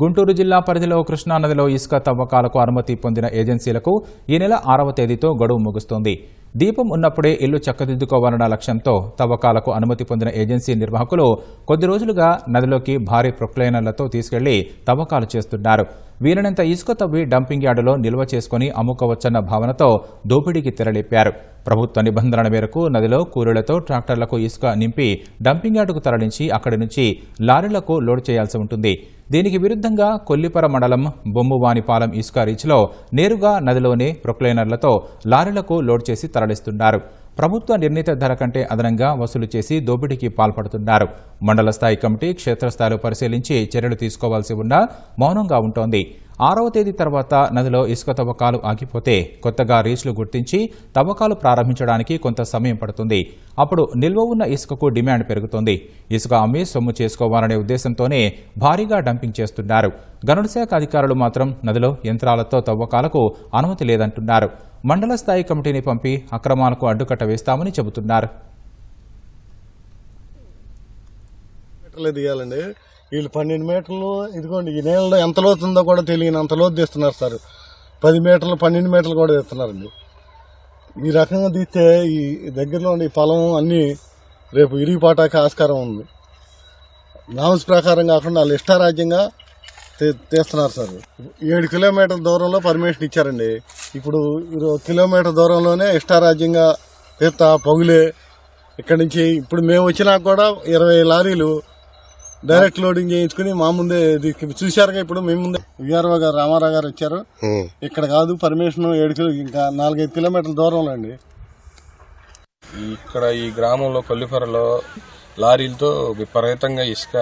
గుంటూరు జిల్లా పరిధిలో కృష్ణానదిలో ఇసుక తవ్వకాలకు అనుమతి పొందిన ఏజెన్సీలకు ఈ నెల ఆరవ తేదీతో గడువు ముగుస్తోంది. దీపం ఉన్నప్పుడే ఇల్లు చక్కదిద్దుకోవాలన్న లక్ష్యంతో తవ్వకాలకు అనుమతి పొందిన ఏజెన్సీ నిర్వాహకులు కొద్ది రోజులుగా నదిలోకి భారీ ప్రొక్లైనర్లతో తీసుకెళ్ళి తవ్వకాలు చేస్తున్నారు. వీలైనంత ఇసుక తవ్వి డంపింగ్ యార్డులో నిల్వ చేసుకుని అమ్ముకోవచ్చన్న భావనతో దోపిడీకి తెరలేపారు. ప్రభుత్వ నిబంధనల మేరకు నదిలో కూలీలతో ట్రాక్టర్లకు ఇసుక నింపి డంపింగ్ యార్డుకు తరలించి అక్కడి నుంచి లారీలకు లోడ్ చేయాల్సి ఉంటుంది. దీనికి విరుద్ధంగా కొల్లిపర మండలం బొమ్మువానిపాలెం ఇసుక రీచ్లో నేరుగా నదిలోనే ప్రొక్లైనర్లతో లారీలకు లోడ్ చేసి తరలిస్తున్నారు. ప్రభుత్వ నిర్ణీత ధర కంటే అదనంగా వసూలు చేసి దోపిడీకి పాల్పడుతున్నారు. మండల స్థాయి కమిటీ క్షేత్రస్థాయిలో పరిశీలించి చర్యలు తీసుకోవాల్సి ఉన్నా మౌనంగా ఉంటోంది. ఆరవ తేదీ తర్వాత నదిలో ఇసుక తవ్వకాలు ఆగిపోతే కొత్తగా రీచ్లు గుర్తించి తవ్వకాలు ప్రారంభించడానికి కొంత సమయం పడుతుంది. అప్పుడు నిల్వ ఉన్న ఇసుకకు డిమాండ్ పెరుగుతుంది. ఇసుక అమ్మి సొమ్ము చేసుకోవాలనే ఉద్దేశంతోనే భారీగా డంపింగ్ చేస్తున్నారు. గనుల శాఖ అధికారులు మాత్రం నదిలో యంత్రాలతో తవ్వకాలకు అనుమతి లేదంటున్నారు. మండల స్థాయి కమిటీని పంపి అక్రమాలకు అడ్డుకట్ట వేస్తామని చెబుతున్నారు. మీటర్లు దిగాలండి. వీళ్ళు పన్నెండు మీటర్లు ఇదిగోండి ఈ నీళ్ళలో ఎంత లోతు ఉందో కూడా తెలియని అంత లోతు తీస్తున్నారు సార్. పది మీటర్లు పన్నెండు మీటర్లు కూడా తీస్తున్నారండి. ఈ రకంగా తీస్తే ఈ దగ్గరలో ఉండే ఈ పొలం అన్నీ రేపు ఇరిగిపోటానికి ఆస్కారం ఉంది. నామ్స్ ప్రకారం కాకుండా వాళ్ళు ఇష్టారాజ్యంగా తీస్తున్నారు సార్. ఏడు కిలోమీటర్ల దూరంలో పర్మిషన్ ఇచ్చారండి. ఇప్పుడు ఇరవై కిలోమీటర్ దూరంలోనే ఇష్టారాజ్యంగా తీస్తా పగులే. ఇక్కడి నుంచి ఇప్పుడు మేము వచ్చినాక కూడా ఇరవై లారీలు డైరెక్ట్ లోడింగ్ చేయించుకుని మా ముందే ఇది చూశారుగా ఇప్పుడు మేము ముందే. విఆర్ఓ గారు రామారావు గారు వచ్చారు. ఇక్కడ కాదు పర్మిషన్ ఏడు కిలో ఇంకా నాలుగైదు కిలోమీటర్ల దూరంలో అండి. ఇక్కడ ఈ గ్రామంలో కొల్లిఫరలో లారీలతో విపరీతంగా ఇసుక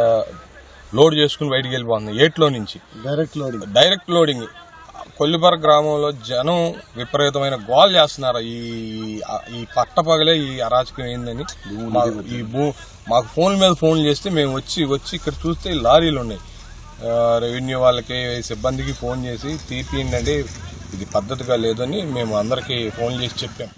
లోడ్ చేసుకుని బయటికి వెళ్ళిపోతుంది. ఏట్లో నుంచి. Direct loading. Direct loading. Kollipara గ్రామంలో జనం విపరీతమైన గోల్ చేస్తున్నారు. ఈ ఈ పట్టపగలే ఈ అరాచకం ఏందని. ఈ భూ మాకు ఫోన్ మీద ఫోన్ చేస్తే మేము వచ్చి వచ్చి ఇక్కడ చూస్తే లారీలు ఉన్నాయి. రెవెన్యూ వాళ్ళకి సిబ్బందికి ఫోన్ చేసి తీపియండి ఇది పద్ధతిగా లేదని మేము అందరికీ ఫోన్ చేసి చెప్పాం.